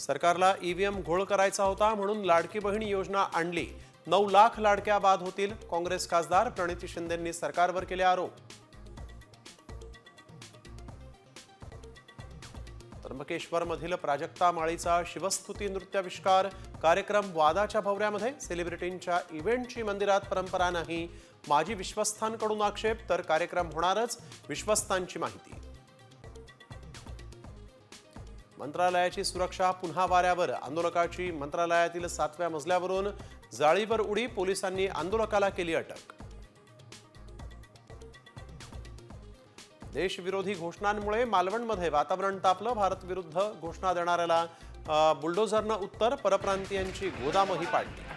सरकारला ईव्हीएम घोळ करायचा होता म्हणून लाडकी बहीण योजना आणली. नऊ लाख लाडक्या बाद होतील. काँग्रेस खासदार प्रणिती शिंदेंनी सरकारवर केले आरोप. त्र्यंबकेश्वरमधील प्राजक्ता माळीचा शिवस्तुती नृत्याविष्कार कार्यक्रम वादाच्या भवऱ्यामध्ये सेलिब्रिटींच्या इव्हेंटची मंदिरात परंपरा नाही. माजी विश्वस्थांकडून आक्षेप तर कार्यक्रम होणारच विश्वस्तांची माहिती. मंत्रालयाची सुरक्षा पुन्हा वाऱ्यावर. आंदोलकाची मंत्रालयातील सातव्या मजल्यावरून जाळीवर उडी पोलिसांनी आंदोलकाला केली अटक. देशविरोधी घोषणांमुळे मालवणमध्ये वातावरण तापलं. भारत विरुद्ध घोषणा देणाऱ्याला बुलडोझरनं उत्तर परप्रांतीयांची गोदामही पाडली.